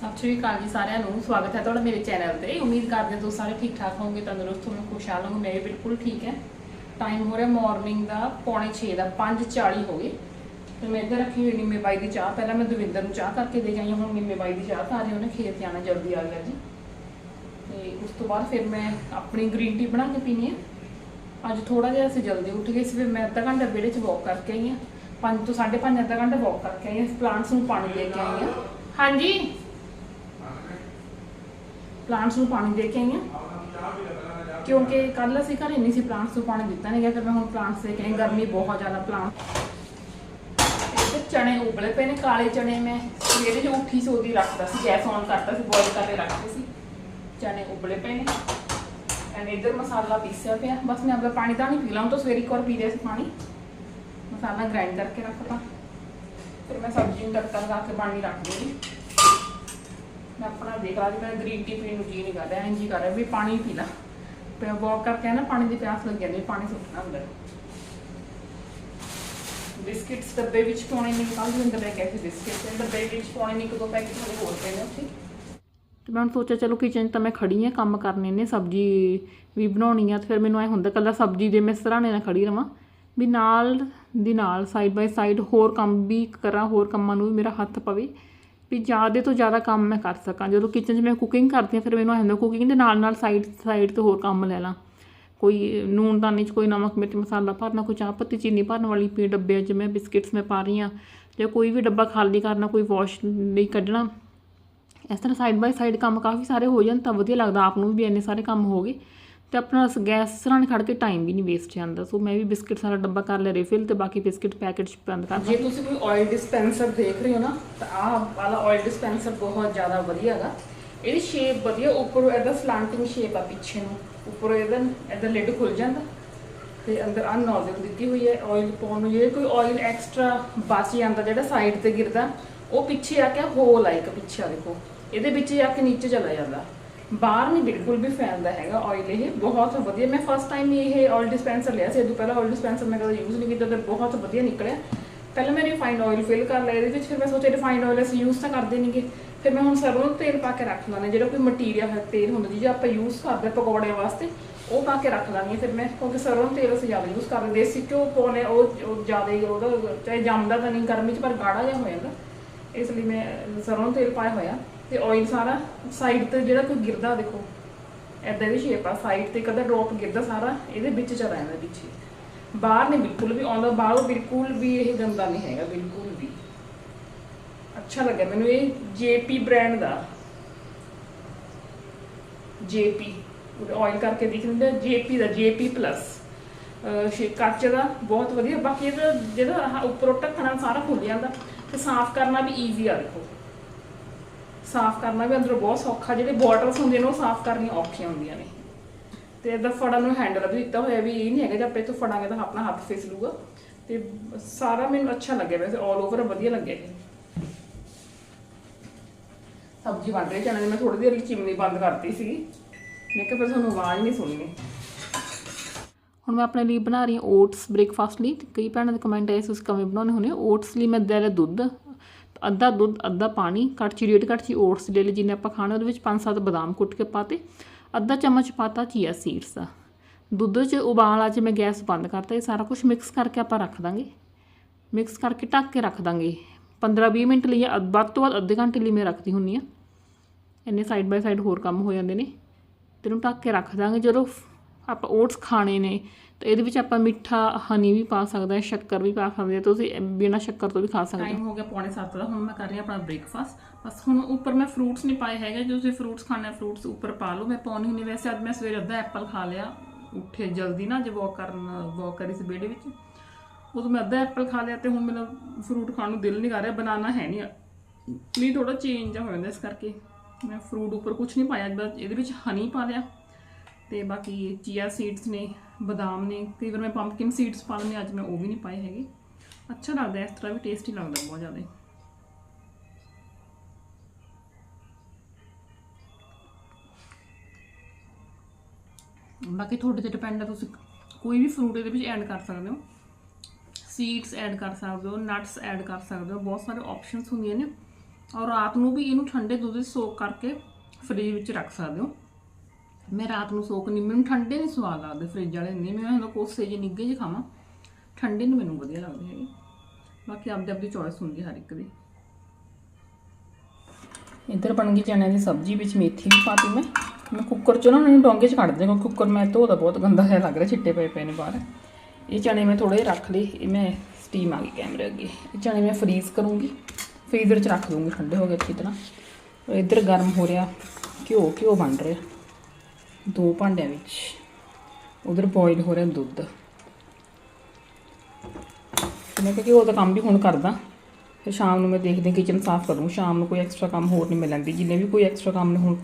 ਸਤਿ ਸ਼੍ਰੀ ਅਕਾਲ ਜੀ ਸਾਰਿਆਂ ਨੂੰ ਸਵਾਗਤ ਹੈ ਤੁਹਾਡਾ ਮੇਰੇ ਚੈਨਲ ਤੇ। ਉਮੀਦ ਕਰਦੇ ਹਾਂ ਤੁਸੀਂ ਸਾਰੇ ਠੀਕ ਠਾਕ ਹੋਵੋਗੇ ਤੰਦਰੁਸਤ ਹੋਵੋਗੇ ਖੁਸ਼ਹਾਲ ਹੋਵੋਗੇ। ਮੈਂ ਬਿਲਕੁਲ ਠੀਕ ਹੈ। ਟਾਈਮ ਹੋ ਰਿਹਾ ਮਾਰਨਿੰਗ ਦਾ ਪੌਣੇ 6 ਦਾ 5:40 ਹੋ ਗਏ। ਤੇ ਮੈਂ ਇੱਧਰ ਰੱਖੀ ਹੋਈ ਨਿੰਮੇ ਬਾਈ ਦੀ ਚਾਹ। ਪਹਿਲਾਂ ਮੈਂ ਦਵਿੰਦਰ ਨੂੰ ਚਾਹ ਕਰਕੇ ਦੇ ਗਈ ਹਾਂ, ਹੁਣ ਨਿੰਮੇ ਬਾਈ ਦੀ ਚਾਹ ਤਾਂ ਰਹੀ ਉਹਨੇ ਖੇਤ ਜਾਣਾ ਜਲਦੀ ਆ ਗਿਆ ਜੀ। ਤੇ ਉਸ ਤੋਂ ਬਾਅਦ ਫਿਰ ਮੈਂ ਆਪਣੀ ਗ੍ਰੀਨ ਟੀ ਬਣਾ ਕੇ ਪੀਣੀ ਹੈ ਅੱਜ ਥੋੜਾ ਜਿਹਾ ਅਸੀਂ ਜਲਦੀ ਉੱਠ ਗਏ ਸੀ ਫਿਰ ਮੈਂ ਅੱਧਾ ਘੰਟਾ ਵਿਹੜੇ 'ਚ ਵਾਕ ਕਰਕੇ ਆਈ ਹਾਂ। 5 ਤੋਂ 5:30 ਅੱਧਾ ਘੰਟਾ ਵਾਕ ਕਰਕੇ ਆਈ ਹਾਂ। ਪਲਾਂਟਸ ਨੂੰ ਪਾਣੀ ਦੇ ਕੇ ਆਈ ਹਾਂ। ਹਾਂਜੀ? ਪਲਾਂਟਸ ਨੂੰ ਪਾਣੀ ਦੇ ਕੇ ਆਈ ਹਾਂ। ਕਿਉਂਕਿ ਕੱਲ ਅਸੀਂ ਘਰੇ ਨਹੀਂ ਸੀ ਪਲਾਂਟਸ ਨੂੰ ਪਾਣੀ ਦਿੱਤਾ ਨਹੀਂ ਗਿਆ, ਫਿਰ ਮੈਂ ਹੁਣ ਪਲਾਂਟਸ ਦੇ ਕੇ ਗਰਮੀ ਬਹੁਤ ਜ਼ਿਆਦਾ ਪਲਾਂਟ ਤੇ ਚਣੇ ਉਬਲੇ ਪਏ ਨੇ, ਕਾਲੇ ਚਣੇ ਮੈਂ ਸਵੇਰੇ ਜੋ ਉੱਠੀ ਸੋਦੀ ਰੱਖਦਾ ਸੀ, ਗੈਸ ਔਨ ਕਰਤਾ ਸੀ ਬੋਇਲ ਕਰਕੇ ਰੱਖਦੇ ਸੀ। ਚਣੇ ਉਬਲੇ ਪਏ ਨੇ। ਐਂਡ ਇਧਰ ਮਸਾਲਾ ਪੀਸਿਆ ਪਿਆ। ਬਸ ਮੈਂ ਆਪਣਾ ਪਾਣੀ ਤਾਂ ਨਹੀਂ ਪੀ ਲਾਂ ਤਾਂ ਸਵੇਰੇ ਇੱਕ ਵਾਰ ਪੀ ਲਿਆ ਸੀ ਪਾਣੀ। ਮਸਾਲਾ ਗ੍ਰਾਈਂਡ ਕਰਕੇ ਰੱਖਤਾ। ਫਿਰ ਮੈਂ ਸਬਜ਼ੀ ਨੂੰ ਤੜਕਾ ਲਗਾ ਕੇ ਪਾਣੀ ਰੱਖ ਦੂੰਗੀ ਮੈਂ ਆਪਣਾ ਦੇਖ ਲਾ ਜੀ ਮੈਂ ਗ੍ਰੀਨ ਟੀ ਪੀਣ ਨੂੰ ਜੀ ਨਹੀਂ ਕਰ ਰਿਹਾ ਇੰਜ ਹੀ ਕਰ ਰਿਹਾ, ਵੀ ਪਾਣੀ ਪੀ ਲਾ। ਪਿਆ ਵਾਕ ਕਰਕੇ ਨਾ, ਪਾਣੀ ਦੀ ਪਿਆਸ ਲੱਗ ਜਾਂਦੀ ਪਾਣੀ ਸੁੱਟਣਾ ਅੰਦਰ। ਬਿਸਕਿਟਸ ਡੱਬੇ ਵਿੱਚ ਪਾਉਣੇ ਨਹੀਂ ਕੱਲ ਦੇ ਅੰਦਰ ਲੈ ਕੇ ਆਈ ਸੀ ਬਿਸਕਿਟ ਤੇ ਡੱਬੇ ਵਿੱਚ ਪਾਉਣੇ ਨਹੀਂ ਇੱਕ ਪੈਕੇਟ ਮੇਰੇ ਹੋਰ ਪਏ ਨੇ ਉੱਥੇ। ਤੇ ਮੈਂ ਹੁਣ ਸੋਚਿਆ, ਚਲੋ ਕਿਚਨ 'ਚ ਤਾਂ ਮੈਂ ਖੜੀ ਆ ਕੰਮ ਕਰਨੇ ਨੇ, ਸਬਜ਼ੀ ਵੀ ਬਣਾਉਣੀ ਆ, ਤੇ ਫਿਰ ਮੈਨੂੰ ਐ ਹੁੰਦਾ ਕੱਲਾ ਸਬਜ਼ੀ ਦੇ ਮੈਂ ਸਰਾਣੇ ਨਾਲ ਖੜੀ ਰਵਾਂ, ਵੀ ਨਾਲ ਦੀ ਨਾਲ ਸਾਈਡ ਬਾਈ ਸਾਈਡ ਹੋਰ ਕੰਮ ਵੀ ਕਰਾਂ, ਹੋਰ ਕੰਮਾਂ ਨੂੰ ਵੀ ਮੇਰਾ ਹੱਥ ਪਵੇ। ਵੀ ਜ਼ਿਆਦਾ ਤੋਂ ਜ਼ਿਆਦਾ ਕੰਮ ਮੈਂ ਕਰ ਸਕਾਂ। ਜਦੋਂ ਕਿਚਨ 'ਚ ਮੈਂ ਕੁਕਿੰਗ ਕਰਦੀ ਹਾਂ, ਫਿਰ ਮੈਨੂੰ ਐ ਹੁੰਦਾ ਕੁਕਿੰਗ ਦੇ ਨਾਲ ਨਾਲ ਸਾਈਡ ਸਾਈਡ ਤੇ ਹੋਰ ਕੰਮ ਲੈ ਲਾਂ। ਕੋਈ ਨੂਨ ਦਾਨੇ 'ਚ ਕੋਈ ਨਮਕ, ਮਿਰਚ, ਮਸਾਲਾ ਭਰਨਾ, ਕੋਈ ਚਾਹ ਪੱਤੀ, ਚੀਨੀ ਭਰਨ ਵਾਲੀ ਪੀ ਡੱਬਿਆਂ 'ਚ ਮੈਂ ਬਿਸਕਿਟਸ ਮੈਂ ਪਾ ਰਹੀ ਹਾਂ। ਜਾਂ ਕੋਈ ਵੀ ਡੱਬਾ ਖਾਲੀ ਕਰਨਾ, ਕੋਈ ਵਾਸ਼ ਲਈ ਕੱਢਣਾ। ਇਸ ਤਰ੍ਹਾਂ ਸਾਈਡ ਬਾਈ ਸਾਈਡ ਕੰਮ ਕਾਫੀ ਸਾਰੇ ਹੋ ਜਾਣ, ਤਾਂ ਵਧੀਆ ਲੱਗਦਾ। ਆਪ ਨੂੰ ਵੀ ਇੰਨੇ ਸਾਰੇ ਕੰਮ ਹੋ ਗਏ। ਤੇ ਆਪਣਾ ਗੈਸ ਸਰਾਣੇ ਖੜ ਕੇ ਟਾਈਮ ਵੀ ਨਹੀਂ ਵੇਸਟ ਜਾਂਦਾ। ਸੋ ਮੈਂ ਵੀ ਬਿਸਕਿਟ ਸਾਰਾ ਡੱਬਾ ਕਰ ਲਿਆ ਰਿਫਿਲ ਤੇ ਬਾਕੀ ਬਿਸਕਿਟ ਪੈਕੇਟ ਚ ਬੰਦ ਕਰ ਜੇ ਤੁਸੀਂ ਕੋਈ ਆਇਲ ਡਿਸਪੈਂਸਰ ਦੇਖ ਰਹੇ ਹੋ ਨਾ ਤਾਂ ਆਹ ਵਾਲਾ ਆਇਲ ਡਿਸਪੈਂਸਰ ਬਹੁਤ ਜ਼ਿਆਦਾ ਵਧੀਆ ਹੈਗਾ। ਇਹਦੀ ਸ਼ੇਪ ਵਧੀਆ ਉੱਪਰੋਂ ਇਹਦਾ ਸਲਾਂਟਿੰਗ ਸ਼ੇਪ ਆ ਪਿੱਛੇ ਨੂੰ। ਉੱਪਰੋਂ ਇਹਦਾ ਇਹਦਾ ਲਿਡ ਖੁੱਲ ਜਾਂਦਾ। ਤੇ ਅੰਦਰ ਆ ਨੋਜ਼ਲ ਦਿੱਤੀ ਹੋਈ ਹੈ ਆਇਲ ਪਾਉਣ ਨੂੰ। ਜੇ ਕੋਈ ਆਇਲ ਐਕਸਟਰਾ ਬਚ ਜਾਂਦਾ ਜਿਹੜਾ ਸਾਈਡ ਤੇ ਗਿਰਦਾ ਉਹ ਪਿੱਛੇ ਆ ਕੇ ਹੋਲ ਆ ਇੱਕ ਪਿੱਛੇ ਆ ਦੇਖੋ। ਇਹਦੇ ਵਿੱਚ ਜਾ ਕੇ ਨੀਚੇ ਚਲਾ ਜਾਂਦਾ। ਬਾਹਰ ਨਹੀਂ ਬਿਲਕੁਲ ਵੀ ਫੈਲਦਾ ਹੈਗਾ ਆਇਲ ਇਹ। ਬਹੁਤ ਵਧੀਆ। ਮੈਂ ਫਸਟ ਟਾਈਮ ਇਹ ਆਇਲ ਡਿਸਪੈਂਸਰ ਲਿਆ ਸੀ। ਇਹ ਤੋਂ ਪਹਿਲਾਂ ਆਇਲ ਡਿਸਪੈਂਸਰ ਮੈਂ ਕਦੇ ਯੂਜ਼ ਨਹੀਂ ਕੀਤਾ ਤੇ ਬਹੁਤ ਵਧੀਆ ਨਿਕਲਿਆ। ਪਹਿਲਾਂ ਮੈਂ ਰਿਫਾਈਨਡ ਆਇਲ ਫਿਲ ਕਰ ਲਿਆ ਇਹਦੇ ਵਿੱਚ, ਫਿਰ ਮੈਂ ਸੋਚਿਆ ਰਿਫਾਈਨਡ ਆਇਲ ਅਸੀਂ ਯੂਜ਼ ਤਾਂ ਕਰਦੇ ਨਹੀਂਗੇ। ਫਿਰ ਮੈਂ ਹੁਣ ਸਰੋਂ ਦਾ ਤੇਲ ਪਾ ਕੇ ਰੱਖ ਲੈਣਾ ਜਿਹੜਾ ਕੋਈ ਮਟੀਰੀਅਲ ਹੈ, ਤੇਲ ਹੁੰਦਾ ਜੀ ਆਪਾਂ ਯੂਜ਼ ਕਰਦੇ ਪਕੌੜਿਆਂ ਵਾਸਤੇ, ਉਹ ਪਾ ਕੇ ਰੱਖ ਲਾਂਗੀ ਫਿਰ ਮੈਂ, ਕਿਉਂਕਿ ਸਰੋਂ ਦਾ ਤੇਲ ਅਸੀਂ ਜ਼ਿਆਦਾ ਯੂਜ਼ ਕਰਦੇ ਦੇਸੀ ਘਿਓ ਪਾਉਣੇ ਉਹ ਉਹ ਜ਼ਿਆਦਾ ਹੀ ਉਹਦਾ, ਚਾਹੇ ਜੰਮਦਾ ਤਾਂ ਨਹੀਂ, ਗਰਮੀ 'ਚ ਪਰ ਗਾੜਾ ਜਿਹਾ ਹੋ ਜਾਂਦਾ। ਇਸ ਲਈ ਮੈਂ ਸਰੋਂ ਦਾ ਤੇਲ ਪਾਇਆ ਹੋਇਆ। ਤੇ ਆਇਲ ਸਾਰਾ ਸਾਈਡ ਤੇ ਜਿਹੜਾ ਕੋਈ ਗਿਰਦਾ ਦੇਖੋ। ਐਦਾਂ ਦੀ ਸ਼ੇਪ ਆ ਸਾਈਡ ਤੇ ਕਦਾ ਡ੍ਰੌਪ ਗਿਰਦਾ ਸਾਰਾ, ਇਹਦੇ ਵਿੱਚ ਚਲਾ ਜਾਂਦਾ ਪਿੱਛੇ। ਬਾਹਰ ਨਹੀਂ, ਬਿਲਕੁਲ ਵੀ ਆਉਂਦਾ, ਬਾਹਰੋਂ ਬਿਲਕੁਲ ਵੀ ਇਹ ਗੰਦਾ ਨਹੀਂ ਹੈਗਾ, ਬਿਲਕੁਲ ਵੀ। ਅੱਛਾ ਲੱਗਿਆ ਮੈਨੂੰ ਇਹ ਜੇਪੀ ਬ੍ਰਾਂਡ ਦਾ। ਜੇਪੀ ਆਇਲ ਕਰਕੇ ਦਿਖ ਰਿਹਾ ਜੇਪੀ ਦਾ ਜੇਪੀ ਪਲੱਸ ਕੱਚ ਦਾ, ਬਹੁਤ ਵਧੀਆ। ਬਾਕੀ ਇਹਦਾ ਜਿਹੜਾ ਉੱਪਰੋਂ ਢੱਕਣਾ ਸਾਰਾ ਖੁੱਲ ਜਾਂਦਾ। ਤੇ ਸਾਫ਼ ਕਰਨਾ ਵੀ ਈਜ਼ੀ ਆ, ਦੇਖੋ। ਸਾਫ਼ ਕਰਨਾ ਵੀ ਅੰਦਰੋਂ ਬਹੁਤ ਸੌਖਾ, ਜਿਹੜੇ ਬੋਟਲਸ ਹੁੰਦੀਆਂ ਨੇ ਉਹ ਸਾਫ਼ ਕਰਨੀਆਂ ਔਖੀਆਂ ਹੁੰਦੀਆਂ ਨੇ। ਤੇ ਇਹਦਾ ਫੜਨ ਨੂੰ ਹੈਂਡਲ ਵੀ ਦਿੱਤਾ ਹੋਇਆ ਵੀ ਇਹ ਨਹੀਂ ਹੈਗਾ, ਜੇ ਆਪਾਂ ਇਹ ਤੋਂ ਫੜਾਂਗੇ ਤਾਂ ਆਪਣਾ ਹੱਥ ਫਿਸਲੂਗਾ ਤੇ ਸਾਰਾ ਮੈਨੂੰ ਅੱਛਾ ਲੱਗਿਆ ਵੈਸੇ ਆਲ ਓਵਰ ਵਧੀਆ ਲੱਗਿਆ ਇਹ। ਸਬਜ਼ੀ ਬਣ ਰਹੀ ਚਣੇ ਮੈਂ ਥੋੜੀ ਦੇਰ ਲਈ ਚਿਮਨੀ ਬੰਦ ਕਰਤੀ ਸੀਗੀ ਮੈਂ ਕਿਹਾ ਫਿਰ ਤੁਹਾਨੂੰ ਆਵਾਜ਼ ਨਹੀਂ ਸੁਣਨੀ। ਹੁਣ ਮੈਂ ਆਪਣੇ ਲਈ ਬਣਾ ਰਹੀ ਹਾਂ ਓਟਸ ਬ੍ਰੇਕਫਾਸਟ ਲਈ ਕਈ ਭੈਣਾਂ ਦੇ ਕਮੈਂਟ ਆਏ ਸੀ ਤੁਸੀਂ ਕਿਵੇਂ ਬਣਾਉਣੇ ਹੁੰਦੇ ਓਟਸ ਲਈ ਮੈਂ ਲੈ ਲਿਆ ਦੁੱਧ। ਅੱਧਾ ਦੁੱਧ, ਅੱਧਾ ਪਾਣੀ ਕੜਛੀ ਡੇਢ ਕੜਛੀ ਓਟਸ ਲੈ ਲਈ ਜਿੰਨੇ ਆਪਾਂ ਖਾਣੇ ਉਹਦੇ ਵਿੱਚ ਪੰਜ ਸੱਤ ਬਦਾਮ ਕੁੱਟ ਕੇ ਪਾਤੇ ਅੱਧਾ ਚਮਚ ਪਾਤਾ ਚੀਆ ਸੀਡਸ ਦਾ ਦੁੱਧ 'ਚ ਉਬਾਲ ਆ ਚ ਮੈਂ ਗੈਸ ਬੰਦ ਕਰਤਾ, ਇਹ ਸਾਰਾ ਕੁਝ ਮਿਕਸ ਕਰਕੇ ਆਪਾਂ ਰੱਖ ਦਾਂਗੇ। ਮਿਕਸ ਕਰਕੇ ਢੱਕ ਕੇ ਰੱਖ ਦਾਂਗੇ। 15-20 ਮਿੰਟ ਲਈ ਜਾਂ ਵੱਧ ਤੋਂ ਵੱਧ ਅੱਧੇ ਘੰਟੇ ਲਈ ਮੈਂ ਰੱਖਦੀ ਹੁੰਨੀ ਆ ਇੰਨੇ ਸਾਈਡ ਬਾਈ ਸਾਈਡ ਹੋਰ ਕੰਮ ਹੋ ਜਾਂਦੇ ਨੇ। ਤੇ ਇਹਨੂੰ ਢੱਕ ਕੇ ਰੱਖ ਦਾਂਗੇ। ਜਦੋਂ ਆਪਾਂ ਓਟਸ ਖਾਣੇ ਨੇ ਤਾਂ ਇਹਦੇ ਵਿੱਚ ਆਪਾਂ ਮਿੱਠਾ ਹਨੀ ਵੀ ਪਾ ਸਕਦੇ ਹਾਂ ਸ਼ੱਕਰ ਵੀ ਪਾ ਸਕਦੇ ਹਾਂ ਤੁਸੀਂ ਬਿਨਾਂ ਸ਼ੱਕਰ ਤੋਂ ਵੀ ਖਾ ਸਕਦੇ ਹੋ। ਟਾਈਮ ਹੋ ਗਿਆ ਪੌਣੇ 7 ਦਾ ਹੁਣ ਮੈਂ ਕਰ ਰਹੀ ਹਾਂ ਆਪਣਾ ਬ੍ਰੇਕਫਾਸਟ ਬਸ ਹੁਣ ਉੱਪਰ ਮੈਂ ਫਰੂਟਸ ਨਹੀਂ ਪਾਏ ਹੈਗੇ ਜੇ ਤੁਸੀਂ ਫਰੂਟਸ ਖਾਣੇ ਫਰੂਟਸ ਉੱਪਰ ਪਾ ਲਓ। ਮੈਂ ਪਾਉਣੀ ਹੁੰਦੀ ਵੈਸੇ ਅੱਜ ਮੈਂ ਸਵੇਰੇ ਅੱਧਾ ਐਪਲ ਖਾ ਲਿਆ। ਉੱਠੇ ਜਲਦੀ ਨਾ ਜੇ ਵਾਕ ਕਰਨ ਵਾਕ ਕਰੀ ਸੀ ਵਿਹੜੇ ਵਿੱਚ। ਉਦੋਂ ਮੈਂ ਅੱਧਾ ਐਪਲ ਖਾ ਲਿਆ ਤੇ ਹੁਣ ਮੇਰਾ ਫਰੂਟ ਖਾਣ ਨੂੰ ਦਿਲ ਨਹੀਂ ਕਰ ਰਿਹਾ ਬਨਾਨਾ ਹੈ ਨਹੀਂ ਨਹੀਂ ਥੋੜਾ ਚੇਂਜ ਹੋ ਜਾਂਦਾ ਇਸ ਕਰਕੇ। ਮੈਂ ਫਰੂਟ ਉੱਪਰ ਕੁਝ ਨਹੀਂ ਪਾਇਆ ਇਹਦੇ ਵਿੱਚ ਹਨੀ ਪਾ ਲਿਆ। ਤੇ ਬਾਕੀ ਚੀਆ ਸੀਡਸ ਨੇ। ਬਦਾਮ ਨੇ ਕਈ ਵਾਰ ਮੈਂ ਪੰਪਕਿਨ ਸੀਡਸ ਪਾ ਲੈਂਦੀ ਹਾਂ, ਅੱਜ ਮੈਂ ਉਹ ਵੀ ਨਹੀਂ ਪਾਏ ਹੈਗੇ। ਅੱਛਾ ਲੱਗਦਾ ਇਸ ਤਰ੍ਹਾਂ ਵੀ ਟੇਸਟੀ ਲੱਗਦਾ ਬਹੁਤ ਜ਼ਿਆਦਾ। ਬਾਕੀ ਤੁਹਾਡੇ ਤੇ ਡਿਪੈਂਡ ਹੈ ਤੁਸੀਂ ਕੋਈ ਵੀ ਫਰੂਟ ਇਹਦੇ ਵਿੱਚ ਐਡ ਕਰ ਸਕਦੇ ਹੋ। ਸੀਡਸ ਐਡ ਕਰ ਸਕਦੇ ਹੋ ਨਟਸ ਐਡ ਕਰ ਸਕਦੇ ਹੋ ਬਹੁਤ ਸਾਰੇ ਆਪਸ਼ਨਸ ਹੁੰਦੀਆਂ ਨੇ। ਔਰ ਰਾਤ ਨੂੰ ਵੀ ਇਹਨੂੰ ਠੰਡੇ ਦੁੱਧ 'ਚ ਸੋਕ ਕਰਕੇ ਫ੍ਰਿਜ ਵਿੱਚ ਰੱਖ ਸਕਦੇ ਹੋ। ਮੈਂ ਰਾਤ ਨੂੰ ਸੋਕ ਨਹੀਂ ਮੈਨੂੰ ਠੰਡੇ ਨਹੀਂ ਸਵਾਦ ਲੱਗਦੇ ਫ੍ਰਿਜ ਵਾਲੇ ਨਹੀਂ ਮੈਂ ਹੁੰਦਾ ਕੋਸੇ ਜਿਹੇ ਨਿੱਘੇ ਜਿਹੇ ਖਾਵਾਂ, ਠੰਡੇ ਨੂੰ ਮੈਨੂੰ ਵਧੀਆ ਲੱਗਦੇ ਹੈਗੇ। ਬਾਕੀ ਆਪਦੇ ਆਪਦੀ ਚੋਇਸ ਹੁੰਦੀ ਹਰ ਇੱਕ ਦੀ। ਇੱਧਰ ਬਣ ਗਈ ਚਣਿਆਂ ਦੀ ਸਬਜ਼ੀ, ਵਿੱਚ ਮੇਥੀ ਵੀ ਪਾਤੀ ਮੈਂ। ਮੈਂ ਕੁੱਕਰ 'ਚੋਂ ਨਾ ਮੈਨੂੰ ਡੋਂਗੇ 'ਚ ਕੱਢ ਦਿੰਦਾ ਕੁੱਕਰ ਮੈਂ ਧੋਦਾ ਬਹੁਤ ਗੰਦਾ ਜਿਹਾ ਲੱਗ ਰਿਹਾ, ਛਿੱਟੇ ਪਏ ਪਏ ਨੇ ਬਾਹਰ। ਇਹ ਚਣੇ ਮੈਂ ਥੋੜੇ ਰੱਖ ਲਈ ਇਹ ਮੈਂ ਸਟੀਮ ਆ ਗਈ ਕੈਮਰੇ ਅੱਗੇ। ਇਹ ਚਣੇ ਮੈਂ ਫਰੀਜ਼ ਕਰੂੰਗੀ ਫ੍ਰੀਜ਼ਰ 'ਚ ਰੱਖ ਦੂੰਗੀ, ਠੰਡੇ ਹੋ ਗਏ ਅੱਛੀ ਤਰ੍ਹਾਂ। ਔਰ ਇੱਧਰ ਗਰਮ ਹੋ ਰਿਹਾ, ਘਿਓ ਘਿਓ ਬਣ ਰਿਹਾ। ਦੋ ਭਾਂਡਿਆਂ ਵਿੱਚ। ਉਧਰ ਬੋਇਲ ਹੋ ਰਿਹਾ ਦੁੱਧ। ਮੈਂ ਕਿਹਾ ਕਿ ਉਹਦਾ ਕੰਮ ਵੀ ਹੁਣ ਕਰਦਾ। ਫਿਰ ਸ਼ਾਮ ਨੂੰ ਮੈਂ ਦੇਖਦੀ ਕਿਚਨ ਸਾਫ਼ ਕਰੂੰ। ਸ਼ਾਮ ਨੂੰ ਕੋਈ ਐਕਸਟਰਾ ਕੰਮ ਹੋਰ ਨਹੀਂ ਮਿਲਣਦੀ। ਜਿੰਨੇ ਵੀ ਕੋਈ ਐਕਸਟਰਾ ਕੰਮ ਨੇ ਹੁਣ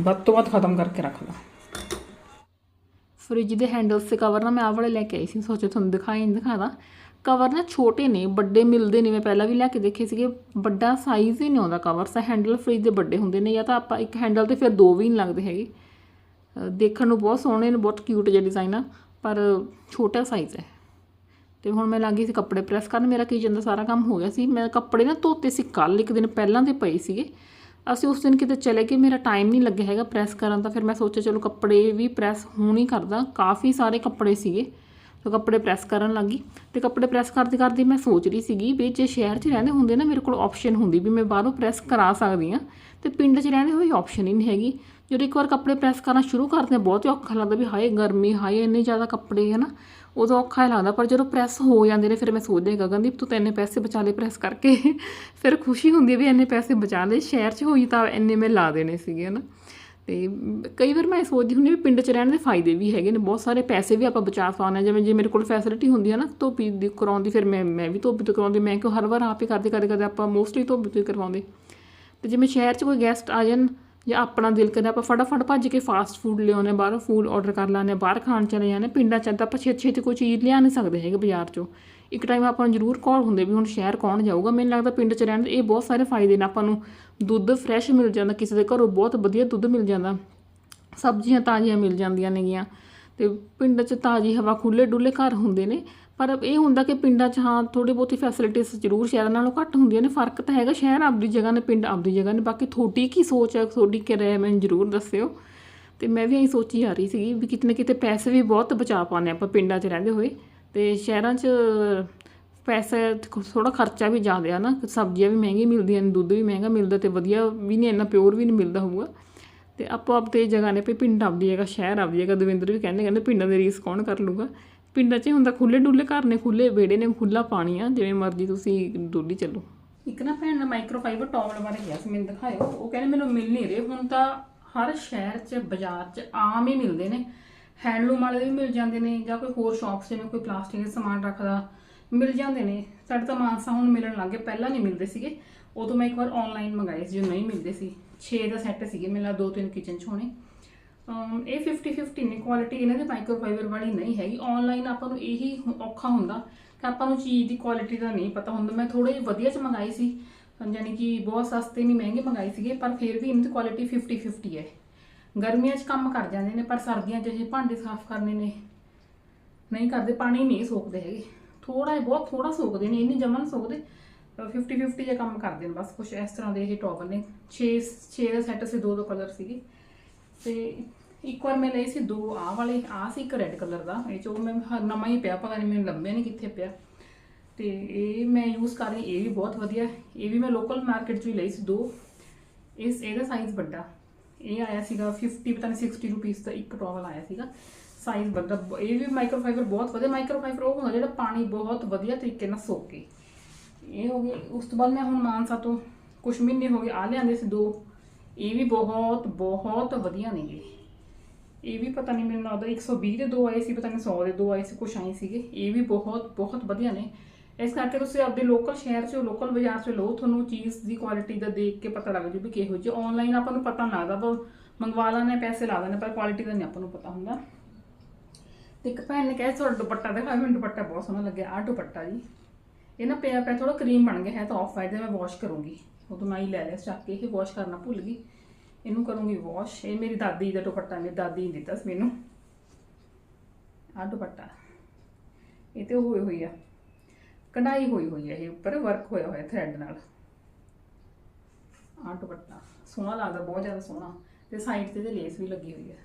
ਵੱਧ ਤੋਂ ਵੱਧ ਖਤਮ ਕਰਕੇ ਰੱਖਦਾ ਫ੍ਰਿਜ ਦੇ ਹੈਂਡਲਸ ਤੇ ਕਵਰ ਨਾ ਮੈਂ ਆਹ ਵਾਲੇ ਲੈ ਕੇ ਆਈ ਸੀ। ਸੋਚੇ ਤੁਹਾਨੂੰ ਦਿਖਾਈ ਨਹੀਂ ਦਿਖਾਦਾ। ਕਵਰ ਨਾ ਛੋਟੇ ਨੇ, ਵੱਡੇ ਮਿਲਦੇ ਨਹੀਂ। ਮੈਂ ਪਹਿਲਾਂ ਵੀ ਲੈ ਕੇ ਦੇਖੇ ਸੀਗੇ। ਵੱਡਾ ਸਾਈਜ਼ ਹੀ ਨਹੀਂ ਆਉਂਦਾ ਕਵਰ ਸਾ ਹੈਂਡਲ ਫ੍ਰਿਜ ਦੇ ਵੱਡੇ ਹੁੰਦੇ ਨੇ ਜਾਂ ਤਾਂ ਆਪਾਂ ਇੱਕ ਹੈਂਡਲ ਤੇ ਫਿਰ ਦੋ ਵੀ ਨਹੀਂ ਲੱਗਦੇ ਹੈਗੇ। ਦੇਖਣ ਨੂੰ ਬਹੁਤ ਸੋਹਣੇ ਨੇ, ਬਹੁਤ ਕਿਊਟ ਜਿਹਾ ਡਿਜ਼ਾਈਨ ਆ, ਪਰ ਛੋਟਾ ਸਾਈਜ਼ ਹੈ। ਤੇ ਹੁਣ ਮੈਂ ਲੱਗੀ ਸੀ ਕੱਪੜੇ ਪ੍ਰੈਸ ਕਰਨ, ਮੇਰਾ ਕਿਚਨ ਦਾ ਸਾਰਾ ਕੰਮ ਹੋ ਗਿਆ ਸੀ। ਮੈਂ ਕੱਪੜੇ ਨਾ ਧੋਤੇ ਸੀ ਕੱਲ, ਇੱਕ ਦਿਨ ਪਹਿਲਾਂ ਦੇ ਪਏ ਸੀਗੇ। ਅਸੀਂ ਉਸ ਦਿਨ ਕਿਤੇ ਚਲੇ ਗਏ, ਮੇਰਾ ਟਾਈਮ ਨਹੀਂ ਲੱਗਿਆ ਹੈਗਾ ਪ੍ਰੈਸ ਕਰਨ ਦਾ, ਫਿਰ ਮੈਂ ਸੋਚਿਆ ਚਲੋ ਕੱਪੜੇ ਵੀ ਪ੍ਰੈਸ ਹੁਣ ਹੀ ਕਰਦਾ, ਕਾਫੀ ਸਾਰੇ ਕੱਪੜੇ ਸੀਗੇ। ਤੇ ਕੱਪੜੇ ਪ੍ਰੈਸ ਕਰਨ ਲੱਗੀ ਤੇ ਕੱਪੜੇ ਪ੍ਰੈਸ ਕਰਦੇ ਕਰਦੇ ਮੈਂ ਸੋਚ ਰਹੀ ਸੀਗੀ ਵੀ ਜੇ ਸ਼ਹਿਰ 'ਚ ਰਹਿੰਦੇ ਹੁੰਦੇ ਨਾ ਮੇਰੇ ਕੋਲ ਆਪਸ਼ਨ ਹੁੰਦੀ ਵੀ ਮੈਂ ਬਾਹਰੋਂ ਪ੍ਰੈਸ ਕਰਾ ਸਕਦੀ ਆ ਤੇ ਪਿੰਡ 'ਚ ਰਹਿੰਦੇ ਹੋਏ ਆਪਸ਼ਨ ਹੀ ਨਹੀਂ ਹੈਗੀ। ਜਦੋਂ ਇੱਕ ਵਾਰ ਕੱਪੜੇ ਪ੍ਰੈਸ ਕਰਨਾ ਸ਼ੁਰੂ ਕਰਦੇ ਹਾਂ, ਬਹੁਤ ਹੀ ਔਖਾ ਲੱਗਦਾ ਵੀ ਹਾਏ ਗਰਮੀ ਹਾਏ ਇੰਨੇ ਜ਼ਿਆਦਾ ਕੱਪੜੇ ਹੈ ਨਾ ਉਦੋਂ ਔਖਾ ਹੀ ਲੱਗਦਾ ਪਰ ਜਦੋਂ ਪ੍ਰੈਸ ਹੋ ਜਾਂਦੇ ਨੇ ਫਿਰ ਮੈਂ ਸੋਚਦੀ ਹਾਂ ਗਗਨਦੀਪ ਤੂੰ ਤਾਂ ਇੰਨੇ ਪੈਸੇ ਬਚਾ ਲਏ ਪ੍ਰੈਸ ਕਰਕੇ। ਫਿਰ ਖੁਸ਼ੀ ਹੁੰਦੀ ਹੈ ਵੀ ਇੰਨੇ ਪੈਸੇ ਬਚਾ ਲਏ। ਸ਼ਹਿਰ 'ਚ ਹੋਈ ਤਾਂ ਇੰਨੇ ਮੈਂ ਲਾ ਦੇਣੇ ਸੀਗੇ ਹੈ ਨਾ ਤੇ ਕਈ ਵਾਰ ਮੈਂ ਸੋਚਦੀ ਹੁੰਦੀ ਵੀ ਪਿੰਡ 'ਚ ਰਹਿਣ ਦੇ ਫਾਇਦੇ ਵੀ ਹੈਗੇ ਨੇ ਬਹੁਤ ਸਾਰੇ ਪੈਸੇ ਵੀ ਆਪਾਂ ਬਚਾ ਪਾਉਂਦੇ ਹਾਂ ਜਿਵੇਂ ਜੇ ਮੇਰੇ ਕੋਲ ਫੈਸਿਲਿਟੀ ਹੁੰਦੀ ਹੈ ਨਾ ਧੋਬੀ ਦੀ ਕਰਾਉਂਦੀ ਫਿਰ ਮੈਂ ਮੈਂ ਵੀ ਧੋਬੀ ਤੋਂ ਕਰਾਉਂਦੀ ਮੈਂ ਕਿਉਂ ਹਰ ਵਾਰ ਆਪ ਹੀ ਕਰਦੇ ਕਦੇ ਕਦੇ ਆਪਾਂ ਮੋਸਟਲੀ ਧੋਬੀ ਤੋਂ ਕਰਵਾਉਂਦੇ। ਤੇ ਜਿਵੇਂ ਸ਼ਹਿਰ 'ਚ ਕੋਈ ਗੈਸਟ ਆ ਜਾਣ ਜਾਂ ਆਪਣਾ ਦਿਲ ਕਰੇ ਆਪਾਂ ਫਟਾਫਟ ਭੱਜ ਕੇ ਫਾਸਟ ਫੂਡ ਲਿਆਉਂਦੇ ਬਾਹਰੋਂ ਫੂਡ ਆਰਡਰ ਕਰ ਲੈਂਦੇ ਹਾਂ, ਬਾਹਰ ਖਾਣ ਚਲੇ ਜਾਂਦੇ ਪਿੰਡਾਂ 'ਚ ਤਾਂ ਆਪਾਂ ਛੇ ਛੇਤੀ ਕੋਈ ਚੀਜ਼ ਲਿਆ ਨਹੀਂ ਸਕਦੇ ਹੈਗੇ ਬਾਜ਼ਾਰ 'ਚੋਂ। ਇੱਕ ਟਾਈਮ ਆਪਾਂ ਨੂੰ ਜ਼ਰੂਰ ਕਾਲ ਹੁੰਦੇ ਵੀ ਹੁਣ ਸ਼ਹਿਰ ਕੌਣ ਜਾਊਗਾ ਮੈਨੂੰ ਲੱਗਦਾ ਪਿੰਡ 'ਚ ਰਹਿਣ ਦੇ ਇਹ ਬਹੁਤ ਸਾਰੇ ਫਾਇਦੇ ਨੇ ਆਪਾਂ ਨੂੰ ਦੁੱਧ ਫਰੈਸ਼ ਮਿਲ ਜਾਂਦਾ, ਕਿਸੇ ਦੇ ਘਰੋਂ ਬਹੁਤ ਵਧੀਆ ਦੁੱਧ ਮਿਲ ਜਾਂਦਾ। ਸਬਜ਼ੀਆਂ ਤਾਜ਼ੀਆਂ ਮਿਲ ਜਾਂਦੀਆਂ ਨੇਗੀਆਂ। ਤੇ ਪਿੰਡ 'ਚ ਤਾਜ਼ੀ ਹਵਾ ਖੁੱਲੇ ਡੁੱਲੇ ਘਰ ਹੁੰਦੇ ਨੇ। ਪਰ ਇਹ ਹੁੰਦਾ ਕਿ ਪਿੰਡਾਂ 'ਚ ਹਾਂ ਥੋੜੀ ਬਹੁਤੀ ਫੈਸਿਲਿਟੀਜ਼ ਜ਼ਰੂਰ ਸ਼ਹਿਰਾਂ ਨਾਲੋਂ ਘੱਟ ਹੁੰਦੀਆਂ ਨੇ। ਫ਼ਰਕ ਤਾਂ ਹੈਗਾ ਸ਼ਹਿਰ ਆਪਦੀ ਜਗ੍ਹਾ ਨੇ, ਪਿੰਡ ਆਪਦੀ ਜਗ੍ਹਾ ਨੇ। ਬਾਕੀ ਤੁਹਾਡੀ ਕੀ ਸੋਚ ਹੈ? ਤੁਹਾਡੀ ਕੀ ਰਾਏ ਮੈਨੂੰ ਜ਼ਰੂਰ ਦੱਸਿਓ। ਤੇ ਮੈਂ ਵੀ ਇਹੀ ਸੋਚੀ ਆ ਰਹੀ ਸੀਗੀ ਵੀ ਕਿਤੇ ਨਾ ਕਿਤੇ ਪੈਸੇ ਵੀ ਬਹੁਤ ਬਚਾ ਪਾਉਂਦੇ ਆਪਾਂ ਪਿੰਡਾਂ 'ਚ ਰਹਿੰਦੇ ਹੋਏ। ਤੇ ਸ਼ਹਿਰਾਂ 'ਚ ਪੈਸੇ ਥੋੜਾ ਖਰਚਾ ਵੀ ਜ਼ਿਆਦਾ ਆ ਨਾ ਸਬਜ਼ੀਆਂ ਵੀ ਮਹਿੰਗੀ ਮਿਲਦੀਆਂ ਨੇ, ਦੁੱਧ ਵੀ ਮਹਿੰਗਾ ਮਿਲਦਾ ਤੇ ਵਧੀਆ ਵੀ ਨਹੀਂ, ਇੰਨਾ ਪਿਓਰ ਵੀ ਨਹੀਂ ਮਿਲਦਾ ਹੋਊਗਾ। ਤੇ ਆਪੋ ਆਪ ਤੇ ਜਗ੍ਹਾ ਨੇ ਵੀ ਪਿੰਡ ਆਪਦੀ ਹੈਗਾ, ਸ਼ਹਿਰ ਆਪਦੀ ਹੈਗਾ, ਦਵਿੰਦਰ ਵੀ ਕਹਿੰਦੇ ਕਹਿੰਦੇ ਪਿੰਡਾਂ ਦੇ ਰੀਸ ਕੌਣ ਕਰ ਲੂਗਾ? ਪਿੰਡਾਂ 'ਚ ਹੁੰਦਾ ਖੁੱਲੇ ਡੁੱਲੇ ਘਰ ਨੇ ਖੁੱਲੇ ਵਿਹੜੇ ਨੇ ਖੁੱਲਾ ਪਾਣੀ ਆ, ਜਿਵੇਂ ਮਰਜ਼ੀ ਤੁਸੀਂ ਡੁੱਲੀ ਚੱਲੋ। ਇੱਕ ਨਾ ਭੈਣ ਨੇ ਮਾਈਕਰੋਫਾਈਬਰ ਟਾਵਲ ਬਾਰੇ ਕਿਹਾ ਸੀ, ਮੈਨੂੰ ਦਿਖਾਇਓ। ਉਹ ਕਹਿੰਦੇ ਮੈਨੂੰ ਮਿਲ ਨਹੀਂ ਰਹੇ, ਹੁਣ ਤਾਂ ਹਰ ਸ਼ਹਿਰ 'ਚ, ਬਾਜ਼ਾਰ 'ਚ ਆਮ ਹੀ ਮਿਲਦੇ ਨੇ। ਹੈਂਡਲੂਮ ਵਾਲੇ ਵੀ ਮਿਲ ਜਾਂਦੇ ਨੇ ਜਾਂ ਕੋਈ ਹੋਰ ਸ਼ਾਪਸ ਜਿਵੇਂ ਕੋਈ ਪਲਾਸਟਿਕ ਦੇ ਸਮਾਨ ਰੱਖਦਾ। ਮਿਲ ਜਾਂਦੇ ਨੇ। ਸਾਡੇ ਤਾਂ ਮਾਨਸਾ ਹੁਣ ਮਿਲਣ ਲੱਗੇ ਪਹਿਲਾਂ ਨਹੀਂ ਮਿਲਦੇ ਸੀਗੇ। ਉਦੋਂ ਮੈਂ ਇੱਕ ਵਾਰ ਆਨਲਾਈਨ ਮੰਗਾਏ ਸੀ, ਜੋ ਨਹੀਂ ਮਿਲਦੇ ਸੀ। 6 ਦਾ ਸੈੱਟ ਸੀਗੇ ਮੇਰਾ, ਦੋ ਤਿੰਨ ਕਿਚਨ 'ਚ ਹੋਣੇ। ਇਹ 50 50 ਨੇ। ਕੁਆਲਿਟੀ ਇਹਨਾਂ ਦੀ ਮਾਈਕਰੋਫਾਈਬਰ ਵਾਲੀ ਨਹੀਂ ਹੈਗੀ। ਆਨਲਾਈਨ ਆਪਾਂ ਨੂੰ ਇਹੀ ਔਖਾ ਹੁੰਦਾ ਕਿ ਆਪਾਂ ਨੂੰ ਚੀਜ਼ ਦੀ ਕੁਆਲਿਟੀ ਦਾ ਨਹੀਂ ਪਤਾ ਹੁੰਦਾ। ਮੈਂ ਥੋੜੇ ਜਿਹੇ ਵਧੀਆ ਚ ਮੰਗਾਈ ਸੀ। ਯਾਨੀ ਕਿ ਬਹੁਤ ਸਸਤੇ ਨਹੀਂ, ਮਹਿੰਗੇ ਮੰਗਾਈ ਸੀਗੇ, ਪਰ ਫਿਰ ਵੀ ਇਹਨਾਂ ਦੀ ਕੁਆਲਿਟੀ 50 50 ਹੈ। ਗਰਮੀਆਂ 'ਚ ਕੰਮ ਕਰ ਜਾਂਦੇ ਨੇ, ਪਰ ਸਰਦੀਆਂ 'ਚ ਇਹ ਭਾਂਡੇ ਸਾਫ਼ ਕਰਨੇ ਨੇ। ਨਹੀਂ ਕਰਦੇ, ਪਾਣੀ ਨਹੀਂ ਸੋਕਦੇ ਹੈਗੇ। ਥੋੜਾ ਜਿਹਾ ਬਹੁਤ ਥੋੜਾ ਸੋਕਦੇ ਨੇ, ਇੰਨੀ ਜਮਨ ਸੋਕਦੇ। 50 50 ਜਿਹਾ ਕੰਮ ਕਰਦੇ ਨੇ, ਬਸ ਕੁਝ ਇਸ ਤਰ੍ਹਾਂ ਦੇ ਇਹ ਟੌਵਲ ਨੇ। 6 6 ਦਾ ਸੈੱਟ ਸੀ, ਦੋ ਦੋ ਕਲਰ ਸੀਗੇ। ਤੇ ਇੱਕ ਵਾਰ ਮੈਂ ਲਈ ਸੀ ਦੋ, ਆਹ ਵਾਲੇ, ਆਹ ਸੀ ਇੱਕ ਰੈੱਡ ਕਲਰ ਦਾ। ਇਹ ਚੋ ਮੈਂ ਨਵਾਂ ਹੀ ਪਿਆ, ਪਤਾ ਨਹੀਂ ਮੈਨੂੰ ਲੱਭਿਆ ਨਹੀਂ ਕਿੱਥੇ ਪਿਆ। ਤੇ ਇਹ ਮੈਂ ਯੂਜ਼ ਕਰ ਰਹੀ, ਇਹ ਵੀ ਬਹੁਤ ਵਧੀਆ। ਇਹ ਵੀ ਮੈਂ ਲੋਕਲ ਮਾਰਕੀਟ ਚੋਂ ਹੀ ਲਈ ਸੀ ਦੋ। ਇਸ, ਇਹਦਾ ਸਾਈਜ਼ ਵੱਡਾ। ਇਹ ਆਇਆ ਸੀਗਾ 50 ਪਤਾ ਨਹੀਂ 60 ਰੁਪੀਸ ਦਾ ਇੱਕ ਟਾਵਲ ਆਇਆ ਸੀਗਾ। ਸਾਈਜ਼ ਵੱਡਾ, ਇਹ ਵੀ ਮਾਈਕਰੋਫਾਈਬਰ ਬਹੁਤ ਵਧੀਆ ਮਾਈਕਰੋਫਾਈਬਰ ਉਹ ਹੁੰਦਾ ਜਿਹੜਾ ਪਾਣੀ ਬਹੁਤ ਵਧੀਆ ਤਰੀਕੇ ਨਾਲ ਸੋਕੇ। ਇਹ ਹੋ ਗਏ ਉਸ ਤੋਂ ਬਾਅਦ ਮੈਂ ਹੁਣ ਮਾਨਸਾ ਤੋਂ ਕੁਝ ਮਹੀਨੇ ਹੋ ਗਏ ਆ ਲਿਆਂਦੇ ਸੀ ਦੋ। ਇਹ ਵੀ ਬਹੁਤ ਬਹੁਤ ਵਧੀਆ ਨੇਗੇ ਇਹ। ਵੀ ਪਤਾ ਨਹੀਂ ਮੈਨੂੰ ਲੱਗਦਾ 120 ਦੇ ਦੋ ਆਏ ਸੀ, ਪਤਾ ਨਹੀਂ 100 ਦੇ ਦੋ ਆਏ ਸੀ, ਕੁਛ ਆਏ ਸੀਗੇ। ਇਹ ਵੀ ਬਹੁਤ ਬਹੁਤ ਵਧੀਆ ਨੇ। ਇਸ ਕਰਕੇ ਤੁਸੀਂ ਆਪਦੇ ਲੋਕਲ ਸ਼ਹਿਰ 'ਚੋਂ ਲੋਕਲ ਬਾਜ਼ਾਰ 'ਚ ਲਓ, ਤੁਹਾਨੂੰ ਚੀਜ਼ ਦੀ ਕੁਆਲਿਟੀ ਦਾ ਦੇਖ ਕੇ ਪਤਾ ਲੱਗ ਜੂ ਵੀ ਕਿਹੋ ਜਿਹੀ। ਆਨਲਾਈਨ ਆਪਾਂ ਨੂੰ ਪਤਾ ਨਹੀਂ ਲੱਗਦਾ, ਆਪਾਂ ਮੰਗਵਾ ਲੈਂਦੇ ਪੈਸੇ ਲਾ ਦਿੰਦੇ ਪਰ ਕੁਆਲਿਟੀ ਦਾ ਨਹੀਂ ਆਪਾਂ ਨੂੰ ਪਤਾ ਹੁੰਦਾ। ਇੱਕ ਭੈਣ ਨੇ ਕਿਹਾ ਤੁਹਾਡਾ ਦੁਪੱਟਾ ਦਿਖਾ, ਮੈਨੂੰ ਦੁਪੱਟਾ ਬਹੁਤ ਸੋਹਣਾ ਲੱਗਿਆ, ਆਹ ਦੁਪੱਟਾ ਜੀ। ਇਹ ਨਾ ਪਿਆ ਪਿਆ ਥੋੜਾ ਕਰੀਮ ਬਣ ਗਿਆ ਹੈ, ਤਾਂ ਆਫ ਵਾਈਟ ਦਾ ਮੈਂ ਵਾਸ਼ ਕਰੂੰਗੀ। ਉਦੋਂ ਮੈਂ ਹੀ ਲੈ ਲਿਆ, ਚੱਕ ਕੇ ਇਹ ਵਾਸ਼ ਕਰਨਾ ਭੁੱਲ ਗਈ। ਇਹਨੂੰ ਕਰੂੰਗੀ ਵਾਸ਼ ਇਹ ਮੇਰੀ ਦਾਦੀ ਦਾ ਦੁਪੱਟਾ, ਮੇਰੀ ਦਾਦੀ ਨੇ ਦਿੱਤਾ ਸੀ ਮੈਨੂੰ। ਆਹ ਦੁਪੱਟਾ, ਇਹ ਤੇ ਹੋਈ ਹੋਈ ਆ। ਕਢਾਈ ਹੋਈ ਹੋਈ ਹੈ ਇਹ ਉੱਪਰ ਵਰਕ ਹੋਇਆ ਹੋਇਆ ਥ੍ਰੈਡ ਨਾਲ। ਆਹ ਦੁਪੱਟਾ, ਸੋਹਣਾ ਲੱਗਦਾ, ਬਹੁਤ ਜ਼ਿਆਦਾ ਸੋਹਣਾ। ਤੇ ਸਾਈਡ ਤੇ ਤੇ ਲੇਸ ਵੀ ਲੱਗੀ ਹੋਈ ਹੈ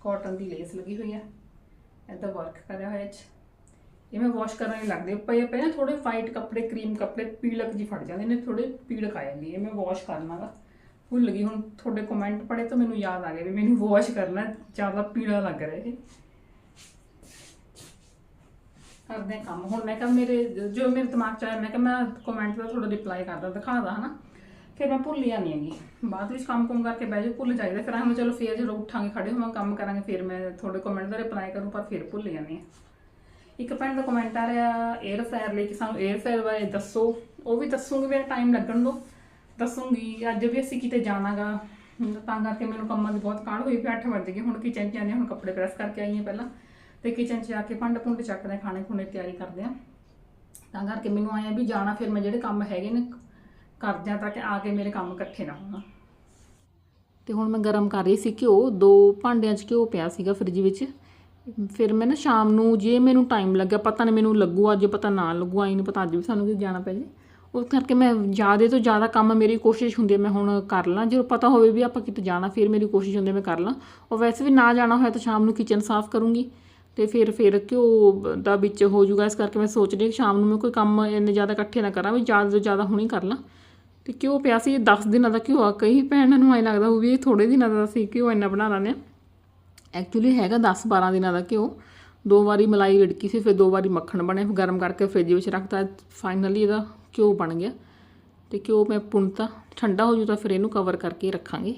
ਕਾਟਨ ਦੀ ਲੇਸ ਲੱਗੀ ਹੋਈ ਹੈ ਇਹਦਾ ਵਰਕ ਕਰਿਆ ਹੋਇਆ 'ਚ ਇਹ ਮੈਂ ਵਾਸ਼ ਕਰਨ ਨਹੀਂ ਲੱਗਦੇ ਪਏ ਪਏ ਨਾ ਥੋੜੇ ਵਾਈਟ ਕੱਪੜੇ ਕਰੀਮ ਕੱਪੜੇ ਪੀਲਕ ਜੀ ਫੜ ਜਾਂਦੇ ਨੇ ਥੋੜੇ ਪੀਲਕ ਆ ਜਾਂਦੀ ਹੈ। ਮੈਂ ਵਾਸ਼ ਕਰਨਾਗਾ ਭੁੱਲ ਗਈ ਹੁਣ ਤੁਹਾਡੇ ਕਮੈਂਟ ਪੜੇ ਤਾਂ ਮੈਨੂੰ ਯਾਦ ਆ ਗਿਆ ਵੀ ਮੈਨੂੰ ਵਾਸ਼ ਕਰਨਾ ਜ਼ਿਆਦਾ ਪੀਲਾ ਲੱਗ ਰਿਹਾ ਇਹ। ਕਰਦੇ ਹਾਂ ਕੰਮ। ਹੁਣ ਮੈਂ ਕਿਹਾ ਮੇਰੇ, ਜੋ ਮੇਰੇ ਦਿਮਾਗ ਚ ਆਇਆ, ਮੈਂ ਕਿਹਾ ਮੈਂ ਕਮੈਂਟ ਦਾ ਥੋੜਾ ਰਿਪਲਾਈ ਕਰਦਾ ਦਿਖਾਦਾ ਹਨਾ? ਫਿਰ ਮੈਂ ਭੁੱਲ ਜਾਂਦੀ ਹੈਗੀ। ਬਾਅਦ ਵਿੱਚ ਕੰਮ ਕੁਮ ਕਰਕੇ ਬਹਿ ਜਾ ਭੁੱਲ ਜਾਈਦਾ। ਫਿਰ ਆਹ ਚਲੋ ਫੇਰ ਜਦੋਂ ਉੱਠਾਂਗੇ ਖੜੇ ਹੋਵਾਂ ਕੰਮ ਕਰਾਂਗੇ ਫਿਰ ਮੈਂ ਤੁਹਾਡੇ ਕਮੈਂਟ ਦਾ ਰਿਪਲਾਈ ਕਰੂੰ ਪਰ ਫਿਰ ਭੁੱਲ ਜਾਂਦੀ ਹਾਂ। ਇੱਕ ਭੈਣ ਦਾ ਕਮੈਂਟ ਆ ਰਿਹਾ 에ਅਰ ਫਾਇਰ ਲਈ ਕਿ ਸਾਨੂੰ 에ਅਰ ਫਾਇਰ ਬਾਰੇ ਦੱਸੋ। ਉਹ ਵੀ ਦੱਸੂਗੀ ਮੇਰਾ ਟਾਈਮ ਲੱਗਣ ਦੋ। ਦੱਸੂਗੀ ਅੱਜ ਵੀ ਅਸੀਂ ਕਿਤੇ ਜਾਣਾਗਾ। ਤਾਂ ਕਰਕੇ ਮੈਨੂੰ ਕੰਮਾਂ ਦੀ ਬਹੁਤ ਕਾਹਲ ਹੋਈ ਪਈ 8 ਵਜੇ ਗਏ। ਹੁਣ ਕਿਚਨ 'ਚ ਆਨੇ ਹੁਣ ਕੱਪੜੇ ਪ੍ਰੈਸ ਕਰਕੇ ਆਈ ਹਾਂ ਪਹਿਲਾਂ। ਤੇ ਕਿਚਨ 'ਚ ਜਾ ਕੇ ਭੰਡ ਭੁੰਡੇ ਚੱਕਦੇ ਹਾਂ, ਖਾਣੇ ਖੁਣੇ ਤਿਆਰੀ ਕਰਦੇ ਆ ਤਾਂ ਕਰਕੇ ਮੈਨੂੰ ਆਇਆ ਵੀ ਜਾਣਾ ਫਿਰ ਮੈਂ ਜਿਹੜੇ ਕੰਮ ਹੈਗੇ ਨੇ ਕਰਦਿਆਂ ਆ ਤਾਂ ਕਿ ਆ ਕੇ ਮੇਰੇ ਕੰਮ ਇਕੱਠੇ ਨਾ ਹੋਣ। ਤੇ ਹੁਣ ਮੈਂ ਗਰਮ ਕਰ ਰਹੀ ਸੀ ਘਿਓ, ਦੋ ਭਾਂਡਿਆਂ 'ਚ ਘਿਓ ਪਿਆ ਸੀਗਾ ਫ੍ਰਿਜ ਵਿੱਚ। ਫਿਰ ਮੈਂ ਨਾ ਸ਼ਾਮ ਨੂੰ ਜੇ ਮੈਨੂੰ ਟਾਈਮ ਲੱਗਿਆ, ਪਤਾ ਨਹੀਂ ਮੈਨੂੰ ਲੱਗੂ ਅੱਜ, ਪਤਾ ਨਾ ਲੱਗੂ, ਆਈ ਨਹੀਂ ਪਤਾ ਅੱਜ ਵੀ ਸਾਨੂੰ ਕਿਤੇ ਜਾਣਾ ਪੈ ਜੇ। ਉਸ ਕਰਕੇ ਮੈਂ ਜ਼ਿਆਦਾ ਤੋਂ ਜ਼ਿਆਦਾ ਕੰਮ ਮੇਰੀ ਕੋਸ਼ਿਸ਼ ਹੁੰਦੀ ਹੈ, ਮੈਂ ਹੁਣ ਕਰ ਲਾਂ। ਜਦੋਂ ਪਤਾ ਹੋਵੇ ਵੀ ਆਪਾਂ ਕਿਤੇ ਜਾਣਾ, ਫਿਰ ਮੇਰੀ ਕੋਸ਼ਿਸ਼ ਹੁੰਦੀ ਹੈ, ਮੈਂ ਕਰ ਲਾਂ। ਉਹ ਵੈਸੇ ਵੀ ਨਾ ਜਾਣਾ ਹੋਇਆ ਤਾਂ ਸ਼ਾਮ ਨੂੰ ਕਿਚਨ ਸਾਫ਼ ਕਰੂੰਗੀ। ਤੇ ਫਿਰ ਫਿਰ ਘਿਓ ਦਾ ਵਿੱਚ ਹੋ ਜਾਊਗਾ ਇਸ ਕਰਕੇ ਮੈਂ ਸੋਚ ਰਹੀ ਕਿ ਸ਼ਾਮ ਨੂੰ ਮੈਂ ਕੋਈ ਕੰਮ ਇੰਨੇ ਜ਼ਿਆਦਾ ਇਕੱਠੇ ਨਾ ਕਰਾਂ, ਵੀ ਜ਼ਿਆਦਾ ਤੋਂ ਜ਼ਿਆਦਾ ਹੁਣੀ ਕਰ ਲਾਂ। ਤੇ ਘਿਓ ਪਿਆ ਸੀ? 10 ਦਿਨਾਂ ਦਾ ਘਿਓ ਆ। ਕਈ ਭੈਣਾਂ ਨੂੰ ਐ ਲੱਗਦਾ ਉਹ ਵੀ ਇਹ ਥੋੜੇ ਦਿਨਾਂ ਦਾ ਸੀ ਘਿਓ ਇੰਨਾ ਬਣਾ ਲੈਂਦੇ ਆ ਐਕਚੁਅਲੀ ਹੈਗਾ 10 12 ਦਿਨਾਂ ਦਾ ਘਿਓ। ਦੋ ਵਾਰੀ ਮਲਾਈ ਰਿੜਕੀ ਸੀ, ਫਿਰ ਦੋ ਵਾਰੀ ਮੱਖਣ ਬਣੇ, ਫਿਰ ਗਰਮ ਕਰਕੇ ਫ੍ਰਿਜ ਵਿੱਚ ਰੱਖਤਾ। ਫਾਈਨਲੀ ਇਹਦਾ ਘਿਓ ਬਣ ਗਿਆ। ਤੇ ਘਿਓ ਮੈਂ ਪੁਣਤਾ। ਠੰਡਾ ਹੋ ਜੂ ਤਾਂ ਫਿਰ ਇਹਨੂੰ ਕਵਰ ਕਰਕੇ ਰੱਖਾਂਗੇ।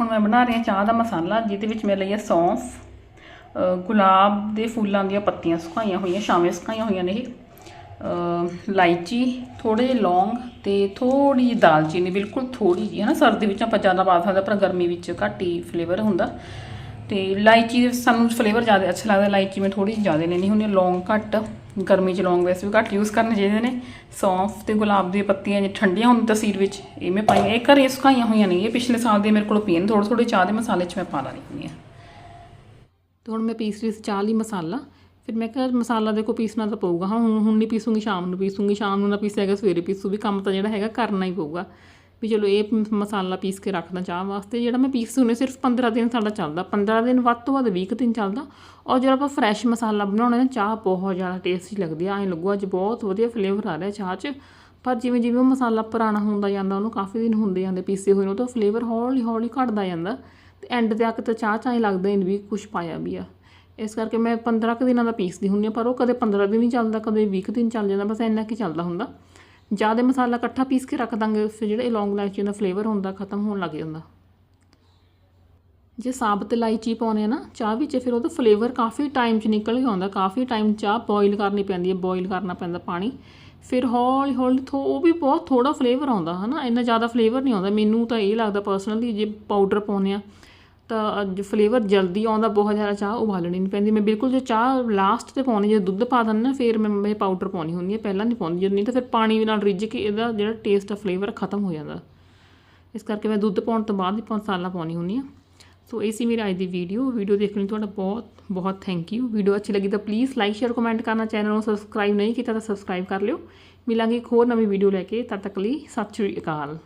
ਹੁਣ ਮੈਂ ਬਣਾ ਰਹੀ ਹਾਂ ਚਾਹ ਦਾ ਮਸਾਲਾ, ਜਿਹਦੇ ਵਿੱਚ ਮੈਂ ਲਈ ਹੈ ਸੌਂਫ ਗੁਲਾਬ ਦੇ ਫੁੱਲਾਂ ਦੀਆਂ ਪੱਤੀਆਂ ਸੁਕਾਈਆਂ ਹੋਈਆਂ, ਛਾਵੇਂ ਸੁਕਾਈਆਂ ਹੋਈਆਂ ਨੇ ਇਹ। ਅ, ਇਲਾਇਚੀ ਥੋੜੇ ਜਿਹੇ ਲੌਂਗ ਤੇ ਥੋੜੀ ਜਿਹੀ ਦਾਲਚੀਨੀ ਬਿਲਕੁਲ ਥੋੜੀ ਜਿਹੀ ਹੈ ਨਾ ਸਰਦੀ ਵਿੱਚ ਆਪਾਂ ਜ਼ਿਆਦਾ ਪਾ ਸਕਦੇ ਪਰ ਗਰਮੀ ਵਿੱਚ ਘੱਟ ਹੀ ਫਲੇਵਰ ਹੁੰਦਾ। ਤੇ ਇਲਾਇਚੀ ਸਾਨੂੰ ਫਲੇਵਰ ਜ਼ਿਆਦਾ ਅੱਛਾ ਲੱਗਦਾ ਇਲਾਇਚੀ ਮੈਂ ਥੋੜੀ ਜਿਹੀ ਜ਼ਿਆਦਾ ਲੈਣੀ ਹੁੰਦੀ ਹੈ ਲੌਂਗ ਘੱਟ ਗਰਮੀ 'ਚ ਲੌਂਗ ਵੈਸੇ ਵੀ ਘੱਟ ਯੂਜ਼ ਕਰਨੇ ਚਾਹੀਦੇ ਨੇ। ਸੌਂਫ ਤੇ ਗੁਲਾਬ ਦੀਆਂ ਪੱਤੀਆਂ ਜੇ ਠੰਡੀਆਂ ਹੁੰਦੀਆਂ ਤਸੀਰ ਵਿੱਚ ਇਹ ਮੈਂ ਪਾਈਆਂ ਇਹ ਘਰੇ ਸੁਕਾਈਆਂ ਹੋਈਆਂ ਨੇ ਇਹ ਪਿਛਲੇ ਸਾਲ ਦੇ ਮੇਰੇ ਕੋਲ ਪੀਣ ਨੇ ਥੋੜੇ ਥੋੜੇ ਚਾਹ ਦੇ ਮਸਾਲੇ 'ਚ ਮੈਂ ਪਾ ਲੈਣੀ ਹੁੰਦੀ ਹਾਂ। ਤੇ ਹੁਣ ਮੈਂ ਪੀਸ ਰਹੀ ਸੀ ਚਾਹ ਲਈ ਮਸਾਲਾ ਫਿਰ ਮੈਂ ਕਿਹਾ ਮਸਾਲਾ ਦੇਖੋ ਪੀਸਣਾ ਤਾਂ ਪਊਗਾ। ਹਾਂ, ਹੁਣ ਹੁਣ ਨਹੀਂ ਪੀਸੂੰਗੀ, ਸ਼ਾਮ ਨੂੰ ਪੀਸੂੰਗੀ। ਸ਼ਾਮ ਨੂੰ ਨਾ ਪੀਸਿਆ ਪੀਸਿਆਗਾ ਸਵੇਰੇ ਪੀਸੂ ਵੀ, ਕੰਮ ਤਾਂ ਜਿਹੜਾ ਹੈਗਾ ਕਰਨਾ ਹੀ ਪਊਗਾ। ਵੀ ਚਲੋ ਇਹ ਮਸਾਲਾ ਪੀਸ ਕੇ ਰੱਖਦਾ ਚਾਹ ਵਾਸਤੇ। ਜਿਹੜਾ ਮੈਂ ਪੀਸ ਨੇ ਸਿਰਫ 15 ਦਿਨ ਸਾਡਾ ਚੱਲਦਾ। 15 ਦਿਨ ਵੱਧ ਤੋਂ ਵੱਧ 20 ਕੁ ਦਿਨ ਚੱਲਦਾ। ਔਰ ਜਦੋਂ ਆਪਾਂ ਫਰੈਸ਼ ਮਸਾਲਾ ਬਣਾਉਣਾ ਨਾ ਚਾਹ ਬਹੁਤ ਜ਼ਿਆਦਾ ਟੇਸਟੀ ਲੱਗਦੀ ਆ। ਐਂ ਲੱਗੂ ਅੱਜ ਬਹੁਤ ਵਧੀਆ ਫਲੇਵਰ ਆ ਰਿਹਾ ਚਾਹ 'ਚ। ਪਰ ਜਿਵੇਂ ਜਿਵੇਂ ਉਹ ਮਸਾਲਾ ਪੁਰਾਣਾ ਹੁੰਦਾ ਜਾਂਦਾ, ਉਹਨੂੰ ਕਾਫੀ ਦਿਨ ਹੁੰਦੇ ਜਾਂਦੇ ਪੀਸੇ ਹੋਏ ਨੂੰ, ਤਾਂ ਫਲੇਵਰ ਹੌਲੀ ਹੌਲੀ ਘਟਦਾ ਜਾਂਦਾ। ਤੇ ਐਂਡ ਤੇ ਆ ਤਾਂ ਚਾਹ ਚਾਹ ਹੀ ਲੱਗਦਾ ਹੀ ਨਹੀਂ ਵੀ ਕੁਝ ਪਾਇਆ ਵੀ ਆ। ਇਸ ਕਰਕੇ ਮੈਂ 15 ਕੁ ਦਿਨਾਂ ਦਾ ਪੀਸਦੀ ਹੁੰਦੀ ਹਾਂ, ਪਰ ਉਹ ਕਦੇ 15 ਦਿਨ ਹੀ ਚੱਲਦਾ, ਕਦੇ 20 ਕੁ ਦਿਨ ਚੱਲ ਜਾਂਦਾ, ਬਸ ਇੰਨਾ ਕੀ ਚੱਲਦਾ ਹੁੰਦਾ। ਜ਼ਿਆਦਾ ਮਸਾਲਾ ਇਕੱਠਾ ਪੀਸ ਕੇ ਰੱਖ ਦਾਂਗੇ ਫਿਰ ਜਿਹੜਾ ਇਲੌਂਗ ਇਲਾਇਚੀ ਦਾ ਫਲੇਵਰ ਹੁੰਦਾ, ਖਤਮ ਹੋਣ ਲੱਗ ਜਾਂਦਾ। ਜੇ ਸਾਬਤ ਇਲਾਇਚੀ ਪਾਉਨੇ ਆ ਨਾ, ਚਾਹ ਵਿੱਚ, ਫਿਰ ਉਹਦਾ ਫਲੇਵਰ ਕਾਫੀ ਟਾਈਮ 'ਚ ਨਿਕਲ ਕੇ ਆਉਂਦਾ, ਕਾਫੀ ਟਾਈਮ ਚਾਹ ਬੋਇਲ ਕਰਨੀ ਪੈਂਦੀ ਹੈ ਬੋਇਲ ਕਰਨਾ ਪੈਂਦਾ ਪਾਣੀ। ਫਿਰ ਹੌਲੀ ਹੌਲੀ ਥੋ, ਉਹ ਵੀ ਬਹੁਤ ਥੋੜਾ ਫਲੇਵਰ ਆਉਂਦਾ, ਹਨਾ? ਇੰਨਾ ਜ਼ਿਆਦਾ ਫਲੇਵਰ ਨਹੀਂ ਆਉਂਦਾ। ਮੈਨੂੰ ਤਾਂ ਇਹ ਲੱਗਦਾ ਪਰਸਨਲੀ ਜੇ ਪਾਊਡਰ ਪਾਉਨੇ ਆ ਤਾਂ ਜੋ ਫਲੇਵਰ ਜਲਦੀ ਆਉਂਦਾ ਬਹੁਤ ਜ਼ਿਆਦਾ ਚਾਹ ਉਬਾਲਣੀ ਨਹੀਂ ਪੈਂਦੀ। ਮੈਂ ਬਿਲਕੁਲ ਜੇ ਚਾਹ ਲਾਸਟ ਤੇ ਪਾਉਣੀ, ਜੇ ਦੁੱਧ ਪਾ ਦਿੰਦਾ ਨਾ, ਫਿਰ ਮੈਂ ਮੈਂ ਪਾਊਡਰ ਪਾਉਣੀ ਹੁੰਦੀ ਹੈ ਪਹਿਲਾਂ ਨਹੀਂ ਪਾਉਂਦੀ, ਜਦੋਂ ਨਹੀਂ ਤਾਂ ਫਿਰ ਪਾਣੀ ਨਾਲ ਰਿੱਝ ਕੇ ਇਹਦਾ ਜਿਹੜਾ ਟੇਸਟ ਆ ਫਲੇਵਰ ਖਤਮ ਹੋ ਜਾਂਦਾ। ਇਸ ਕਰਕੇ ਮੈਂ ਦੁੱਧ ਪਾਉਣ ਤੋਂ ਬਾਅਦ ਹੀ ਮਸਾਲਾ ਪਾਉਣੀ ਹੁੰਦੀ ਆ। ਸੋ ਇਹ ਸੀ ਮੇਰੀ ਅੱਜ ਦੀ ਵੀਡੀਓ ਵੀਡੀਓ ਦੇਖਣ ਲਈ ਤੁਹਾਡਾ ਬਹੁਤ ਬਹੁਤ ਥੈਂਕ ਯੂ ਵੀਡੀਓ ਅੱਛੀ ਲੱਗੀ ਤਾਂ ਪਲੀਜ਼ ਲਾਈਕ ਸ਼ੇਅਰ ਕਮੈਂਟ ਕਰਨਾ। ਚੈਨਲ ਨੂੰ ਸਬਸਕ੍ਰਾਈਬ ਨਹੀਂ ਕੀਤਾ ਤਾਂ ਸਬਸਕ੍ਰਾਈਬ ਕਰ ਲਿਓ। ਮਿਲਾਂਗੇ ਇੱਕ ਹੋਰ ਨਵੀਂ ਵੀਡੀਓ ਲੈ ਕੇ। ਤਦ ਤੱਕ ਲਈ ਸਤਿ ਸ਼੍ਰੀ ਅਕਾਲ।